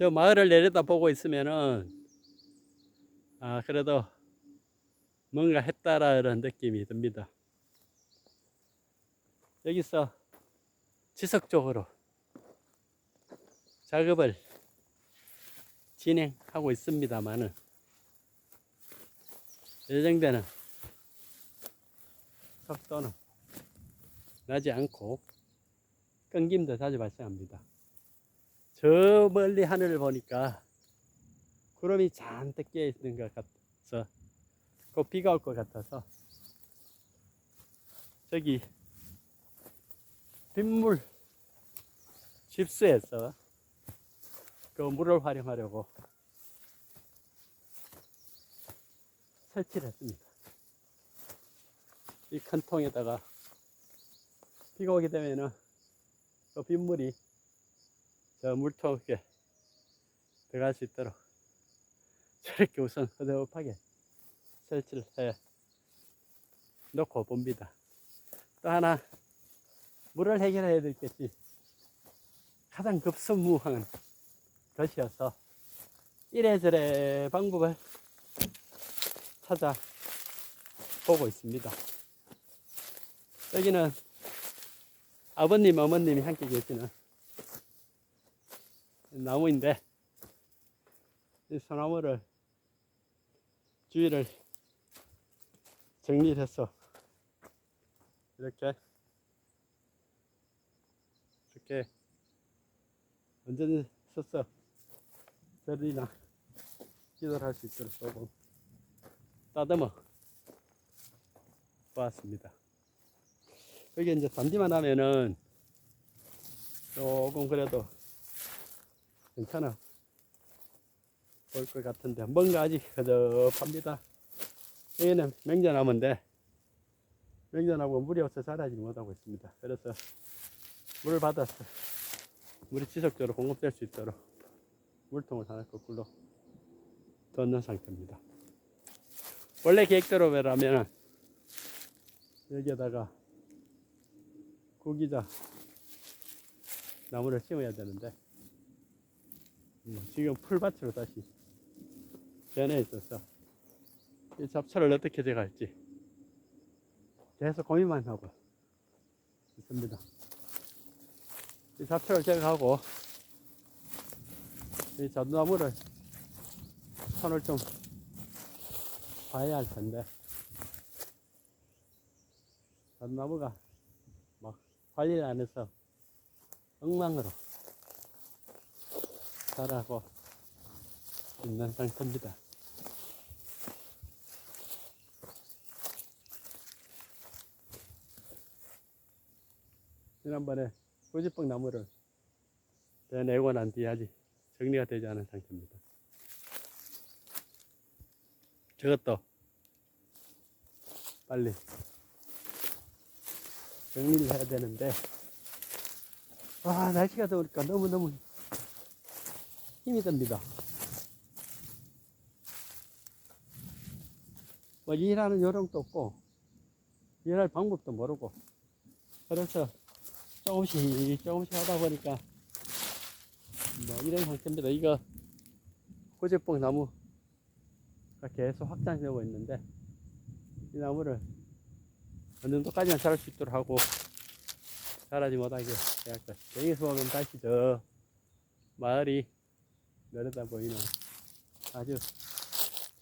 저 마을을 내려다 보고 있으면은 아 그래도 뭔가 했다라는 느낌이 듭니다. 여기서 지속적으로 작업을 진행하고 있습니다만은 예정되는 속도는 나지 않고 끊김도 자주 발생합니다. 저 멀리 하늘을 보니까 구름이 잔뜩 끼어 있는 것 같아서 곧 비가 올 것 같아서 저기 빗물 집수해서 그 물을 활용하려고 설치를 했습니다. 이 큰 통에다가 비가 오게 되면은 그 빗물이 저 물통에 들어갈 수 있도록 저렇게 우선 허접하게 설치를 해 놓고 봅니다. 또 하나 물을 해결해야 될 것이 가장 급선무한 것이어서 이래저래 방법을 찾아 보고 있습니다. 여기는 아버님, 어머님이 함께 계시는 나무인데 이 소나무를 주위를 정리를 해서 이렇게 이렇게 언제든 서서 절이나 기도를 할 수 있도록 조금 따듬어 보았습니다. 여기 이제 단디만 하면은 조금 그래도 괜찮아 볼 것 같은데 뭔가 아직 허접합니다. 여기는 맹자나무인데 맹자나무가 물이 없어 자라지 못하고 있습니다. 그래서 물을 받아서 물이 지속적으로 공급될 수 있도록 물통을 하나 거꾸로 뒀는 상태입니다. 원래 계획대로 라면 여기에다가 구기자 나무를 심어야 되는데 음, 지금 풀밭으로 다시 변해 있어서 이 잡초를 어떻게 제거할지. 계속 고민만 하고 있습니다. 이 잡초를 제거하고 이 잡나무를 손을 좀 봐야 할 텐데. 잡나무가 막 관리를 안 해서 엉망으로 자라고 있는 상태입니다. 지난번에 고지뻥 나무를 내고 난 뒤에 아직 정리가 되지 않은 상태입니다. 저것도 빨리 정리를 해야 되는데 아 날씨가 더우니까 너무너무 힘이 듭니다. 뭐 일하는 요령도 없고 일할 방법도 모르고 그래서 조금씩 조금씩 하다 보니까 뭐 이런 상태입니다. 이거 고제뽕 나무가 계속 확장되고 있는데 이 나무를 어느 정도까지만 자랄 수 있도록 하고 자라지 못하게 해야 할 것. 여기서 보면 다시 저 마을이 내려다 보이는 아주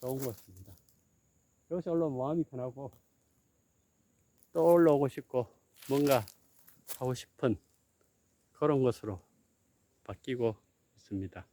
좋은 곳입니다. 여기서 올라오면 마음이 편하고 또 올라오고 싶고 뭔가 하고 싶은 그런 것으로 바뀌고 있습니다.